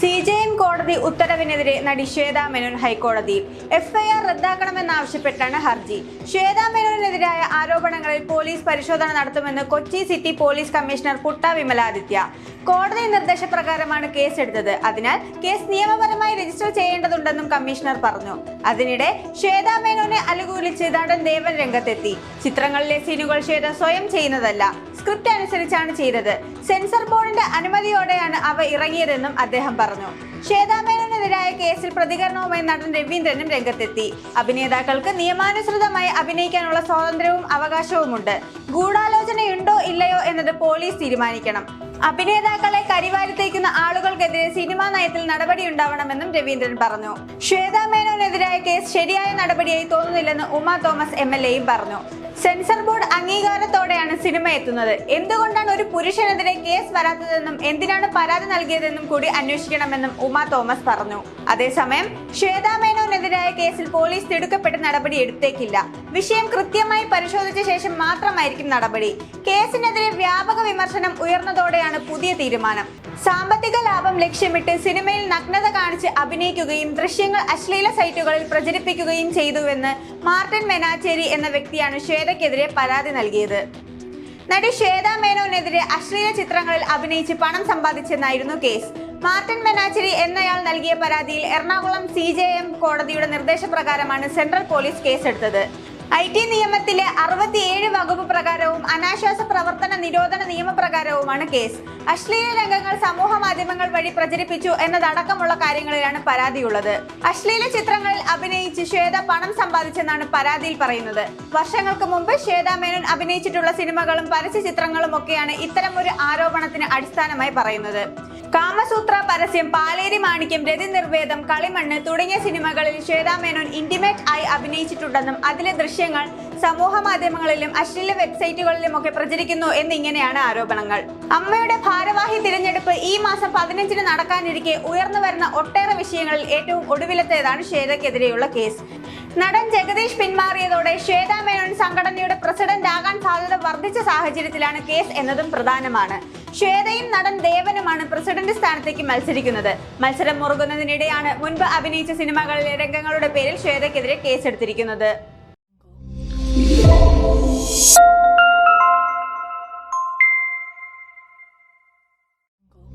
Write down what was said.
C J M കോടതി ഉത്തരവിനെതിരെ നടി ശ്വേതാ മേനോൻ ഹൈക്കോടതിയിൽ എഫ്ഐആർ റദ്ദാക്കണമെന്നാവശ്യപ്പെട്ടാണ് ഹർജി. ശ്വേതാ മേനോനെതിരായ ആരോപണങ്ങളിൽ പോലീസ് പരിശോധന നടത്തുമെന്ന് Kochi city police commissioner Putta Vimaladitya. കോടതി നിർദ്ദേശപ്രകാരമാണ് കേസെടുത്തത്. അതിനാൽ കേസ് നിയമപരമായി രജിസ്റ്റർ ചെയ്യേണ്ടതുണ്ടെന്നും കമ്മീഷണർ പറഞ്ഞു. അതിനിടെ ശ്വേതാ മേനോനെ അനുകൂലിച്ച് നടൻ ദേവൻ രംഗത്തെത്തി. ചിത്രങ്ങളിലെ സീനുകൾ ശ്വേത സ്വയം ചെയ്യുന്നതല്ല സ്ക്രിപ്റ്റ് അനുസരിച്ചാണ് ചെയ്തത്. സെൻസർ ബോർഡിന്റെ അനുമതിയോടെയാണ് അവ ഇറങ്ങിയതെന്നും അദ്ദേഹം പറഞ്ഞു. ശ്വേതാ മേനോനെതിരായ കേസിൽ പ്രതികരണവുമായി നടൻ രവീന്ദ്രനും രംഗത്തെത്തി. അഭിനേതാക്കൾക്ക് നിയമാനുസൃതമായി അഭിനയിക്കാനുള്ള സ്വാതന്ത്ര്യവും അവകാശവുമുണ്ട്. ഗൂഢാലോചനയുണ്ടോ ഇല്ലയോ എന്നത് പോലീസ് തീരുമാനിക്കണം. അഭിനേതാക്കളെ കരിവാരിത്തേക്കുന്ന ആളുകൾക്കെതിരെ സിനിമാ നയത്തിൽ നടപടിയുണ്ടാവണമെന്നും രവീന്ദ്രൻ പറഞ്ഞു. ശ്വേതാമേനോനെതിരായ കേസ് ശരിയായ നടപടിയായി തോന്നുന്നില്ലെന്ന് ഉമ തോമസ് എം പറഞ്ഞു. സെൻസർ ബോർഡ് അംഗീകാരത്തോടെയാണ് സിനിമ എത്തുന്നത്. എന്തുകൊണ്ടാണ് ഒരു പുരുഷനെതിരെ കേസ് വരാത്തതെന്നും എന്തിനാണ് പരാതി നൽകിയതെന്നും കൂടി അന്വേഷിക്കണമെന്നും ഉമ തോമസ് പറഞ്ഞു. അതേസമയം ശ്വേതാ മേനോനെതിരായ കേസിൽ പോലീസ് തിടുക്കപ്പെട്ട് നടപടി എടുത്തേക്കില്ല. വിഷയം കൃത്യമായി പരിശോധിച്ച ശേഷം മാത്രമായിരിക്കും നടപടി. കേസിനെതിരെ വ്യാപക വിമർശനം ഉയർന്നതോടെയാണ് പുതിയ തീരുമാനം. സാമ്പത്തിക ലാഭം ലക്ഷ്യമിട്ട് സിനിമയിൽ നഗ്നത കാണിച്ച് അഭിനയിക്കുകയും ദൃശ്യങ്ങൾ അശ്ലീല സൈറ്റുകളിൽ പ്രചരിപ്പിക്കുകയും ചെയ്തുവെന്ന് മാർട്ടിൻ മെനാച്ചേരി എന്ന വ്യക്തിയാണ് ശ്വേതയ്ക്കെതിരെ പരാതി നൽകിയത്. നടി ശ്വേത മേനോനെതിരെ അശ്ലീല ചിത്രങ്ങളിൽ അഭിനയിച്ച് പണം സമ്പാദിച്ചെന്നായിരുന്നു കേസ്. മാർട്ടിൻ മെനാച്ചിരി എന്നയാൾ നൽകിയ പരാതിയിൽ എറണാകുളം സി ജെ എം കോടതിയുടെ നിർദ്ദേശപ്രകാരമാണ് സെൻട്രൽ പോലീസ് കേസെടുത്തത്. ഐ ടി നിയമത്തിലെ അറുപത്തിയേഴ് വകുപ്പ് പ്രകാരവും അനാശ്വാസ പ്രവർത്തന നിരോധന നിയമപ്രകാരവുമാണ് കേസ്. അശ്ലീല രംഗങ്ങൾ സമൂഹ മാധ്യമങ്ങൾ വഴി പ്രചരിപ്പിച്ചു എന്നതടക്കമുള്ള കാര്യങ്ങളിലാണ് പരാതിയുള്ളത്. അശ്ലീല ചിത്രങ്ങളിൽ അഭിനയിച്ച് ശ്വേത പണം സമ്പാദിച്ചെന്നാണ് പരാതിയിൽ പറയുന്നത്. വർഷങ്ങൾക്ക് മുമ്പ് ശ്വേത മേനോൻ അഭിനയിച്ചിട്ടുള്ള സിനിമകളും പരസ്യ ചിത്രങ്ങളും ഒക്കെയാണ് ഇത്തരം ഒരു ആരോപണത്തിന് അടിസ്ഥാനമായി പറയുന്നത്. കാമസൂത്ര പരസ്യം പാലേരി മാണിക്യം രതി നിർവേദം കളിമണ്ണ് തുടങ്ങിയ സിനിമകളിൽ ശ്വേതാ മേനോൻ ഇന്റിമേറ്റ് ആയി അഭിനയിച്ചിട്ടുണ്ടെന്നും അതിലെ ദൃശ്യങ്ങൾ സമൂഹ മാധ്യമങ്ങളിലും അശ്ലീല വെബ്സൈറ്റുകളിലും ഒക്കെ പ്രചരിക്കുന്നു എന്നിങ്ങനെയാണ് ആരോപണങ്ങൾ. അമ്മയുടെ ഭാരവാഹി തിരഞ്ഞെടുപ്പ് ഈ മാസം പതിനഞ്ചിന് നടക്കാനിരിക്കെ ഉയർന്നു വരുന്ന ഒട്ടേറെ വിഷയങ്ങളിൽ ഏറ്റവും ഒടുവിലത്തേതാണ് ശ്വേതയ്ക്കെതിരെയുള്ള കേസ്. നടൻ ജഗദീഷ് പിന്മാറിയതോടെ ശ്വേതാ മേനോൻ സംഘടനയുടെ പ്രസിഡന്റ് ആകാൻ സാധ്യത വർദ്ധിച്ച സാഹചര്യത്തിലാണ് കേസ് എന്നതും പ്രധാനമാണ്. ശ്വേതയും നടൻ ദേവനുമാണ് പ്രസിഡന്റ് സ്ഥാനത്തേക്ക് മത്സരിക്കുന്നത്. മത്സരം മുറുകുന്നതിനിടെയാണ് മുൻപ് അഭിനയിച്ച സിനിമകളിലെ രംഗങ്ങളുടെ പേരിൽ ശ്വേതയ്ക്കെതിരെ കേസെടുത്തിരിക്കുന്നത്.